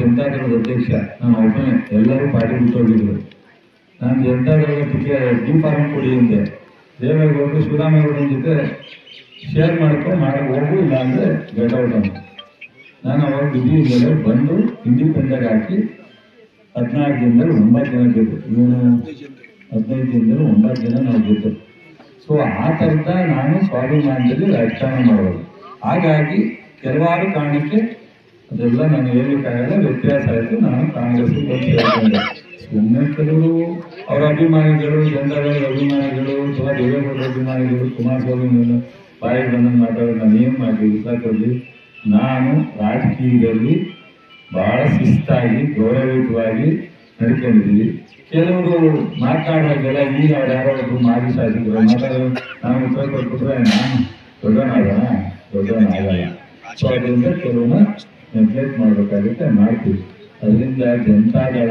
ಜನತಾದಳದ ಅಧ್ಯಕ್ಷ ನಾನು ಒಬ್ಬನೇ ಎಲ್ಲರೂ ಪಾರ್ಟಿ ಬಿಟ್ಟು ಹೋಗಿದ್ರು ನಾನು ಜನತಾದಳದ ಟಿಕೆಟ್ ಡಿ ಫಾರ್ಮ್ ಕೊಡಿ ಅಂದೆ. ದೇವೇಗೌಡರು ಶಿವರಾಮೇಗೌಡರ ಜೊತೆ ಶೇರ್ ಮಾಡ್ಕೊಂಡು ಮಾಡಿ ಹೋಗು ಇಲ್ಲ ಅಂದರೆ ಗೆಟ್ ಔಟ್ ಅಂತ ನಾನು ಅವಾಗ ಬಿಜಿ ಮೇಲೆ ಬಂದು ಇಂಡಿಪೆಂಡೆಂಟ್ ಹಾಕಿ ಹದಿನಾಲ್ಕು ದಿನದಲ್ಲಿ ಒಂಬತ್ತು ಜನ ಗೆದ್ದು. ಇವನು ಹದಿನೈದು ದಿನದಲ್ಲಿ ಒಂಬತ್ತು ಜನ ನಾವು ಗೆದ್ದು. ಸೊ ಆ ಥರದ ನಾನು ಸ್ವಾಭಿಮಾನದಲ್ಲಿ ರಾಜಕಾರಣ ಮಾಡೋದು. ಹಾಗಾಗಿ ಕೆಲವಾರು ಕಾರಣಕ್ಕೆ ಅದೆಲ್ಲ ನಾನು ಹೇಳಲಿಕ್ಕಾಗಲ್ಲ ವ್ಯತ್ಯಾಸ ಆಯಿತು. ನಾನು ಕಾಂಗ್ರೆಸ್ಗೆ ಬಂದು ಸುಮ್ಮನೆ ಕೆಲವರು ಅವರ ಅಭಿಮಾನಿಗಳು ಜನತಾದಳದ ಅಭಿಮಾನಿಗಳು ಅಥವಾ ದೇವೇಗೌಡರ ಅಭಿಮಾನಿಗಳು, ಕುಮಾರಸ್ವಾಮಿ ಮೇಲೆ ಬಾಯಿಗೆ ಬಂದಂಗೆ ಮಾತಾಡೋದು ನಾನು ಏನು ಮಾಡಲಿ ವಿಸಾಕಲ್ಲಿ ನಾನು ರಾಜಕೀಯದಲ್ಲಿ ಬಹಳ ಶಿಸ್ತಾಗಿ, ಗೌರವಯುತವಾಗಿ ನಡ್ಕೊಂಡಿದ್ದೀವಿ ಕೆಲವರು ಮಾತಾಡೋದೆಲ್ಲ ಈಗ ಅವ್ರು ಯಾರೋ ಒಬ್ಬರು ಮಾಜಿ ಶಾಸಕರು ಮಾತಾಡೋದು ನಾನು ಉತ್ತರ ಕೊಟ್ಬಿಟ್ರೆ, ನಾನು ದೊಡ್ಡವನಾಗಣ ದೊಡ್ಡವನಾಗಲ್ಲ ಸೊ ಅದರಿಂದ ಕೆಲವನ್ನ ನೆಗ್ಲೆಕ್ಟ್ ಮಾಡಬೇಕಾಗುತ್ತೆ, ಮಾಡ್ತೀವಿ. ಅದರಿಂದ ಜನತಾದಳ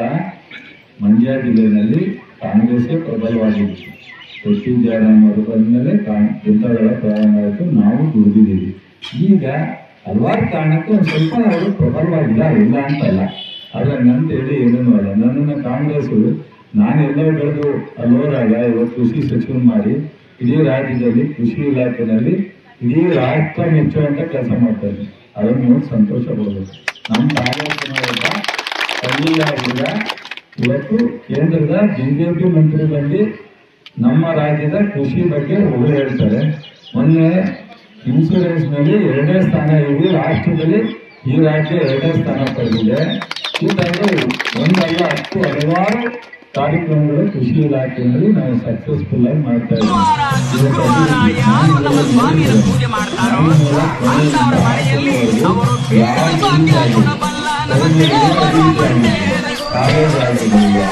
ಮಂಡ್ಯ ಜಿಲ್ಲೆಯಲ್ಲಿ ಕಾಂಗ್ರೆಸ್ ಪ್ರಬಲವಾಗಿತ್ತು. ಎಸ್ ಜಾಡ ಅವರು ಬಂದಮೇಲೆ ಜನತಾದಳ ಪ್ರಾರಂಭ ಆಯಿತು ನಾವು ದುಡಿದಿದ್ದೀವಿ. ಈಗ ಹಲವಾರು ಕಾರಣಕ್ಕೆ ಒಂದು ಸ್ವಲ್ಪ ಅವರು ಪ್ರಬಲವಾಗಿಲ್ಲ ಇಲ್ಲ ಅಂತಲ್ಲ. ಆದರೆ ನನ್ನ ಹೇಳಿ ಏನೂ ಅಲ್ಲ. ನನ್ನನ್ನು ನಾನು ನಾನೆಲ್ಲೋ ಬೆಳೆದು ಅಲ್ಲಿ ಹೋದಾಗ ಇವತ್ತು ಕೃಷಿ ಸಚಿವ ಮಾಡಿ, ಇಡೀ ರಾಜ್ಯದಲ್ಲಿ ಕೃಷಿ ಇಲಾಖೆಯಲ್ಲಿ ಇಡೀ ರಾಷ್ಟ್ರ ಮೆಚ್ಚುವಂತ ಕೆಲಸ ಮಾಡ್ತಾರೆ ಅದನ್ನು ನೋಡಿ ಸಂತೋಷ ಪಡಬೇಕು. ನಮ್ಮ ತಾಲೂಕಿನ ಹಳ್ಳಿಯಾಗಿಲ್ಲ ಇವತ್ತು ಕೇಂದ್ರದ ಬಿಜೆಪಿ ಮಂತ್ರಿ ಬಂದು ನಮ್ಮ ರಾಜ್ಯದ ಕೃಷಿ ಬಗ್ಗೆ ಹೊಗಳು ಹೇಳ್ತಾರೆ. ಮೊನ್ನೆ ಇನ್ಸೂರೆನ್ಸ್ನಲ್ಲಿ ಎರಡನೇ ಸ್ಥಾನ ಇದೆ ರಾಷ್ಟ್ರದಲ್ಲಿ ಈ ರಾಜ್ಯ ಎರಡನೇ ಸ್ಥಾನ ಪಡೆದಿದೆ. ಥರದ ಒಂದಲ್ಲ, ಹತ್ತು ಹಲವಾರು ಕಾರ್ಯಕ್ರಮಗಳು ಕೃಷಿ ಇಲಾಖೆಯಲ್ಲಿ ನಾವು ಸಕ್ಸಸ್ಫುಲ್ ಆಗಿ ಮಾಡ್ತಾ ಕುಮಾರ ಯಾರು ನಮ್ಮ ಸ್ವಾಮಿಯ ಪೂಜೆ ಮಾಡ್ತಾರೋ ಅಂತವರ ಮನೆಯಲ್ಲಿ ಅವರು ಬೇರು ಭಾಗ್ಯ ಗುಣಬಲ್ಲ ನಮ್ಮ ದೇವರ ಮಣ್ಣೆ ಇದ್ದೀವಿ